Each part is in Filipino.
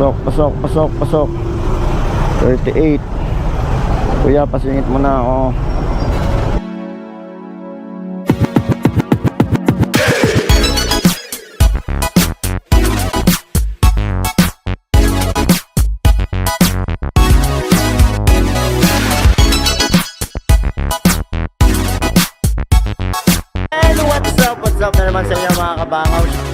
Pasok, pasok, pasok, pasok. 38. Kuya, pasingit mo na ako. What's up, what's up na naman sa inyo mga kabangaw?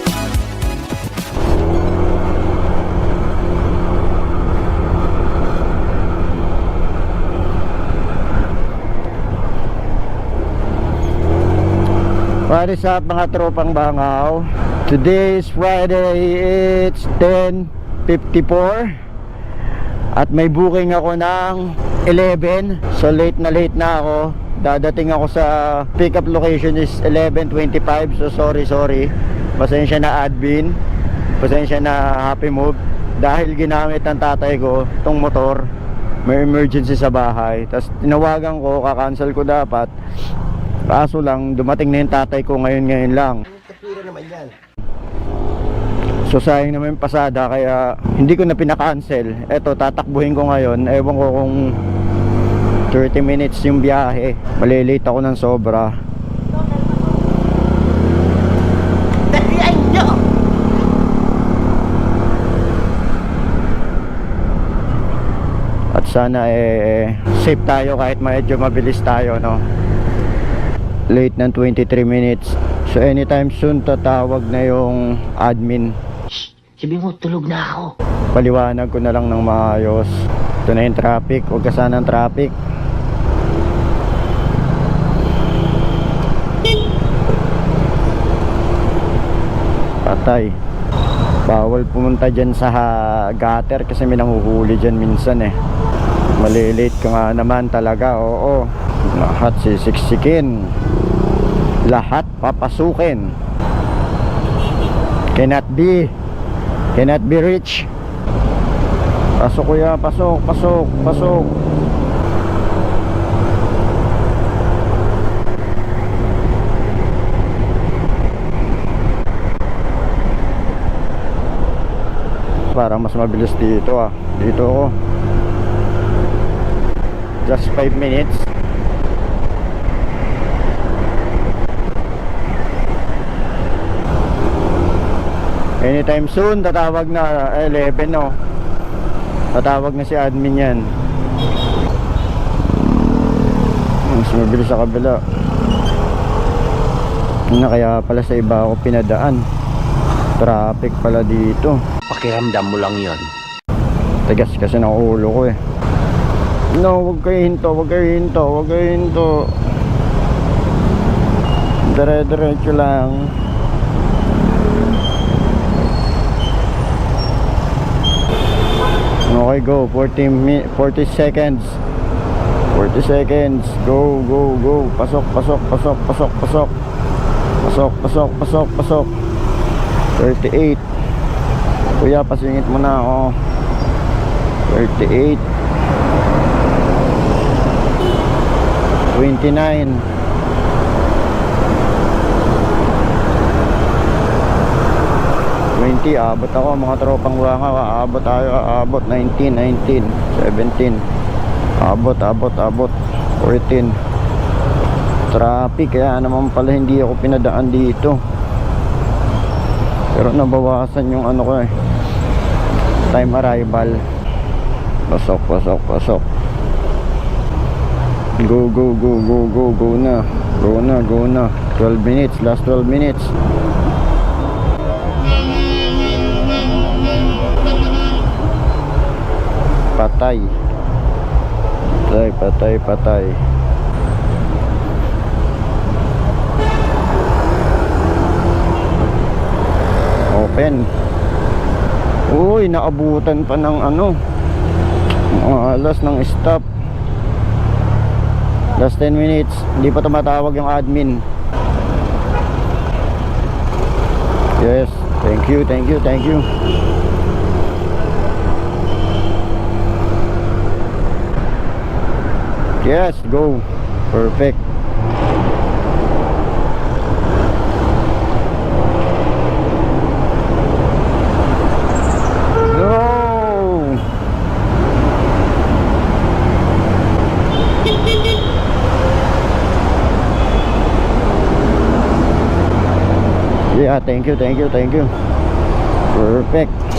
What is up mga tropang bangaw? Today is Friday, it's 10.54 At may booking ako ng 11 So late na late na ako. Dadating ako sa pickup location is 11.25 So sorry sorry. Pasensya na admin. Pasensya na happy move. Dahil ginamit ng tatay ko Tong motor May emergency sa bahay. Tapos tinawagan ko, kakancel ko dapat Kaso lang, dumating na yung tatay ko ngayon-ngayon lang. Kapira naman yan. So sayang naman yung pasada kaya hindi ko na pinaka-cancel. Eto, tatakbuhin ko ngayon. Ewan ko kung 30 minutes yung biyahe. Malilate ako ng sobra. At sana eh safe tayo kahit medyo mabilis tayo no. Late ng 23 minutes. So anytime soon tatawag na yung admin. Sabi mo, tulog na ako. Paliwanag ko na lang ng maayos. Ito na yung traffic. Huwag ka sana ng traffic. Patay. Bawal pumunta dyan sa gutter kasi may nanguhuli dyan minsan eh. Malilate ka nga naman talaga. Oo. Lahat sisiksikin. Lahat papasukin. Cannot be. Cannot be rich. Pasok kuya, pasok, pasok, pasok. Parang mas mabilis dito ah. Dito ako. Just 5 minutes. Anytime soon, tatawag na eh, 11 no. Tatawag na si admin yan. Mas mabilis sa kabila. Na kaya pala sa iba ako pinadaan. Traffic pala dito. Pakiramdam mo lang yon. Tigas kasi ng ulo ko eh. No, wag kayo hinto, wag kayo hinto, wag kayo hinto. Dire-diretso lang. Okay, go. 40 mi 40 seconds. 40 seconds. Go, go, go. Pasok, pasok, pasok, pasok, pasok. Pasok, pasok, pasok, pasok. 38. Kuya, pasingit mo na ako. 38. 29. 20, abot ako mga tropang wanga, aabot tayo, aabot 19, 19, 17, abot, abot, abot, 14. Traffic, kaya naman pala hindi ako pinadaan dito. Pero nabawasan yung ano ko eh, time arrival. Pasok, pasok, pasok. Go, go, go, go, go, go na. Go na, go na. 12 minutes, last 12 minutes. Patay. Patay, patay, patay. Open. Uy, naabutan pa ng ano. Mga alas ng stop. Last 10 minutes. Hindi pa tumatawag yung admin. Yes. Thank you, thank you, thank you. Yes, go. Perfect. Yeah, thank you, thank you, thank you. Perfect.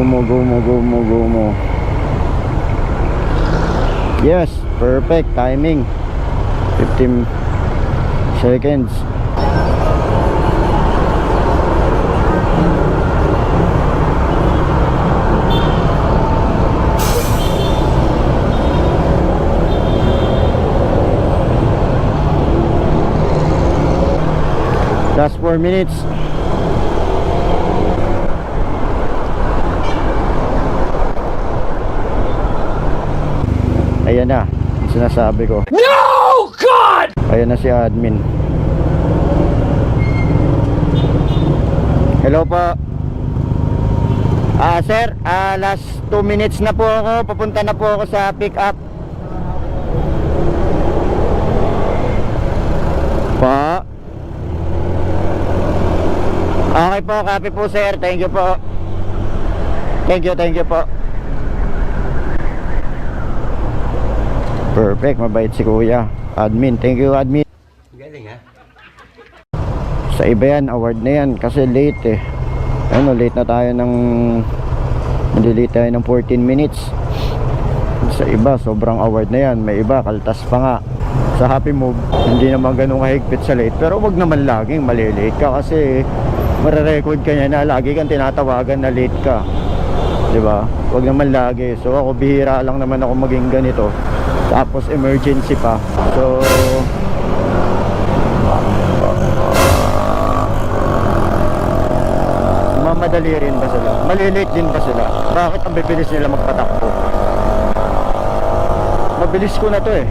Gumo, gumo, gumo, gumo. Yes, perfect timing. 15 seconds. Last 4 minutes. Ayan na, sinasabi ko. No, God! Ayan na si admin. Hello po. Ah, sir, ah, last 2 minutes na po ako. Papunta na po ako sa pick up. Pa. Okay po, copy po sir. Thank you po. Thank you, thank you po. Perfect, mabait si kuya. Admin, thank you admin. Galing ha? Sa iba yan, award na yan kasi late eh. Ano, late na tayo ng Nalilate tayo ng 14 minutes. Sa iba, sobrang award na yan. May iba, kaltas pa nga. Sa Happy Move, hindi naman ganun kahigpit sa late. Pero wag naman laging malilate ka kasi mararecord ka niya na lagi kang tinatawagan na late ka. 'Di ba? Wag naman lagi. So ako bihira lang naman ako maging ganito. Tapos emergency pa. So mamadali rin ba sila? Malilate din ba sila? Bakit ang bibilis nila magpatakbo? Mabilis ko na to eh.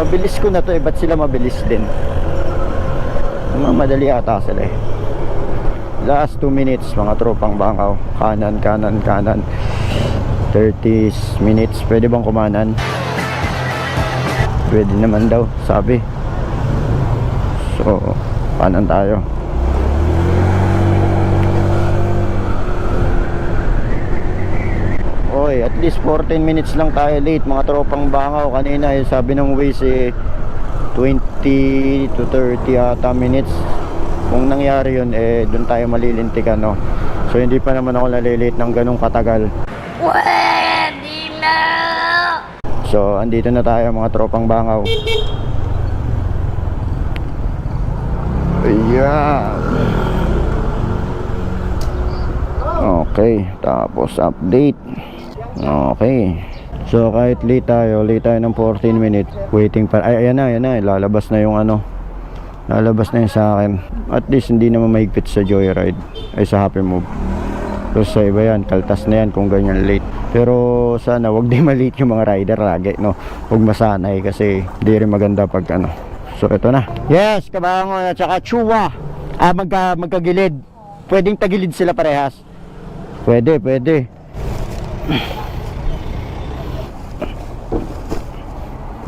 Mabilis ko na to eh. Ba't sila mabilis din? Mamadali ata sila eh. Last 2 minutes mga tropang bangaw. Kanan, kanan, kanan. 30 minutes. Pwede bang kumanan? Pwede naman daw, sabi. So, kanan tayo. Oy, at least 14 minutes lang tayo late mga tropang bangaw. Kanina eh, sabi ng Waze eh 20 to 30 ata minutes. Kung nangyari yun eh doon tayo malilintikan no. So hindi pa naman ako nalilate ng ganong katagal. Na! So andito na tayo mga tropang bangaw. Ayan. Okay, tapos update. Okay. So kahit late tayo, late tayo ng 14 minutes, waiting pa. Ay, ayan na, ayan na, lalabas na yung ano. Lalabas na yun sa akin. At least hindi naman mahigpit sa Joyride. Ay sa Happy Move. Pero sa iba yan, kaltas na yan kung ganyan late. Pero sana wag di malate yung mga rider lagi, no? Huwag masanay kasi di rin maganda pag ano. So ito na. Yes, kabangon at saka chua. Ah, magka, magkagilid. Pwedeng tagilid sila parehas. Pwede, pwede.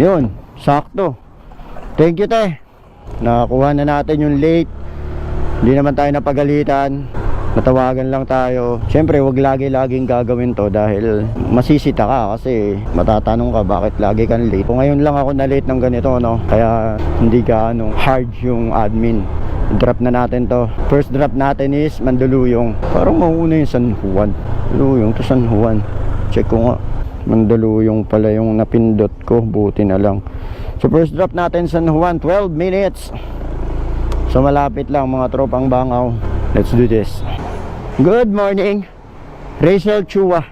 Yun, sakto. Thank you, te. Nakakuha na natin yung late. Hindi naman tayo napagalitan. Natawagan lang tayo. Siyempre, wag lagi-laging gagawin to dahil masisita ka kasi matatanong ka bakit lagi kang late. Kung ngayon lang ako na late ng ganito, no? Kaya hindi gaano hard yung admin. Drop na natin to. First drop natin is Mandaluyong. Parang mauuna yung San Juan. Mandaluyong to San Juan. Check ko nga. Mandaluyong pala yung napindot ko. Buti na lang. So first drop natin San Juan, 12 minutes. So malapit lang mga tropang bangaw. Let's do this. Good morning. Rachel Chua.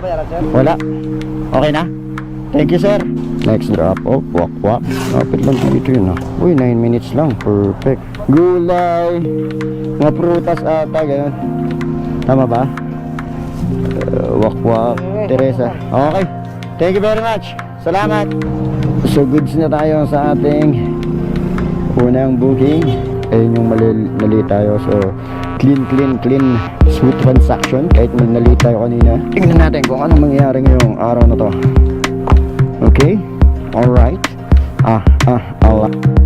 Bayaran sir? Wala. Okay na? Thank you, sir. Next drop off, wak wak. Lapit lang dito yun ah. Uy, 9 minutes lang. Perfect. Gulay. Mga prutas ata, ganyan. Tama ba? Uh, wak wak. Teresa. Okay. Thank you very much. Salamat. So goods na tayo sa ating unang booking. Ayun yung mali, mali tayo. So clean, clean, clean. Smooth transaction. Kahit mali tayo kanina. Tingnan natin kung ano mangyayari ngayong araw na to. Okay? Alright. Ah, ah, ala.